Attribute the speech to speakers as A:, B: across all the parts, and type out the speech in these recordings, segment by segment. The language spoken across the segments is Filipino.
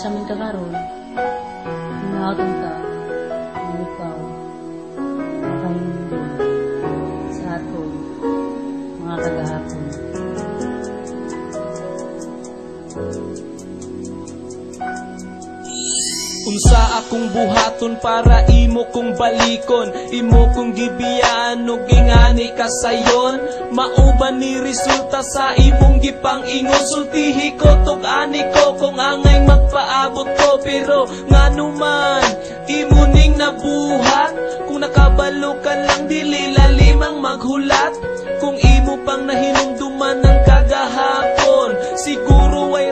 A: asa man ka karon, ta, ang ikaw, makahinggol sa aton, mga kagahapon.
B: Unsa akong buhaton para imo kong balikon. Imo kong gibiyaan ug gingani kasayon Mauban ni resulta sa imong gipang ingon. Sultihi ko tog ani ko kung angay magpaabot ko. Pero ngano man imo ning nabuhat. Kung nakabalo ka lang dili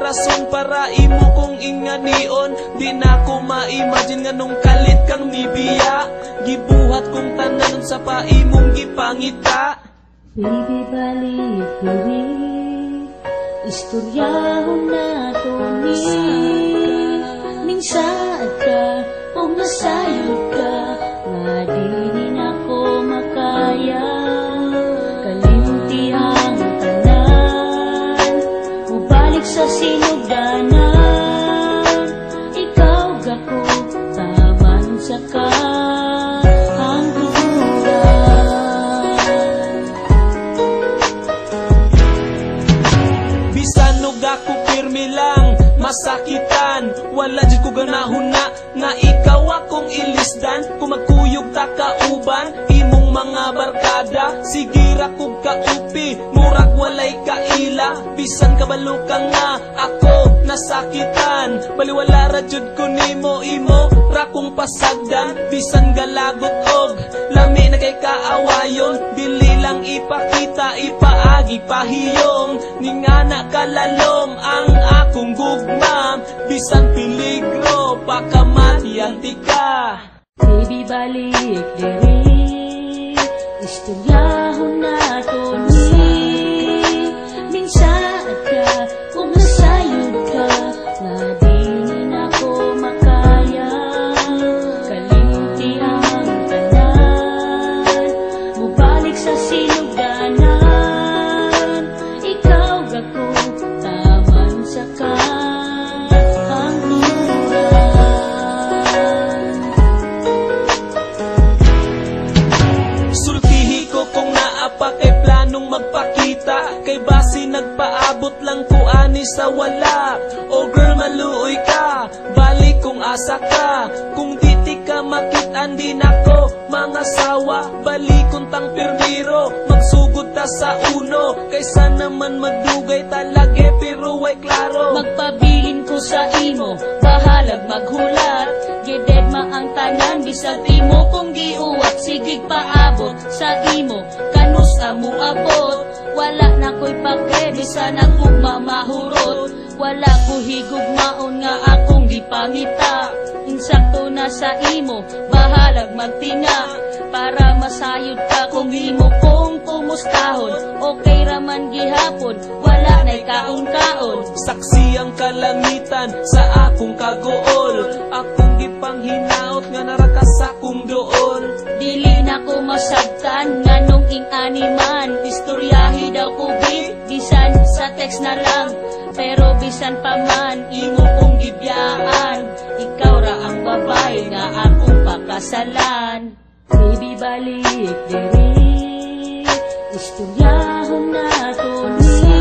B: rason para imo kong inganion Di na ko ma-imagine nga nung kalit kang nibiya Gibuhat kong tanan sa paimong gipangita.
A: Baby, balik diri Istoryahon na to ni Ning saad ka? O masayod Mubalik sa sinugdanan Ikaw gako taman sa ka Ang
B: Bisan og ako masakitan. Wala di ko ganahon na nga ikaw akong ilisdan. Kung Bisan kabalo ka nga ako nasakitan. Baliwala ra jud ko nimo imo ra kong pasagdan. Bisan galagot og lami na kay kaawayon. Dili lang ipakita ipaagi pahiyong. Ningana kalalom ang akong gugmam Bisan peligro pakamati ang tika
A: Baby, balik diri. Istoryahon na to ni sa sinugdanan Ikaw gako, taman sa ka Ang
B: Sultihi ko kung naapa planong magpakita. Kay basi nagpaabot lang ko ani sa wala. O girl maluoy ka, balik kung asa ka. Kung diti ka makitaan din ako mga sawa Balikon tang pirmiro, magsugod ta sa uno Kaysa naman magdugay talage pero ay klaro.
A: Magpabilin ko sa imo, bahalag maghulat. Gided ma ang tanan, bisag imo kung giuwat. Sigig paabot sa imo, kanus amo abot? Wala na ko'y pake, bisan akong mamahurot. Wala ko higugmaon nga akong gipangita Insakto na sa imo, bahalag magtinga. Para masayod ka kung imo kong kumustahon. Okay raman gihapon, wala na'y kaon-kaon.
B: Saksi ang kalangitan sa akong kagool. Akong gipanghinaot nga narakas akong dool.
A: Dili na ko masabtan nga nung ing animan Istoryahi daw ko bisan sa text na lang. Pero bisan pa man, imo kong gibiyaan Ikaw ra ang babae nga akong pakasalan. Baby balik diri Istoryahon na to ni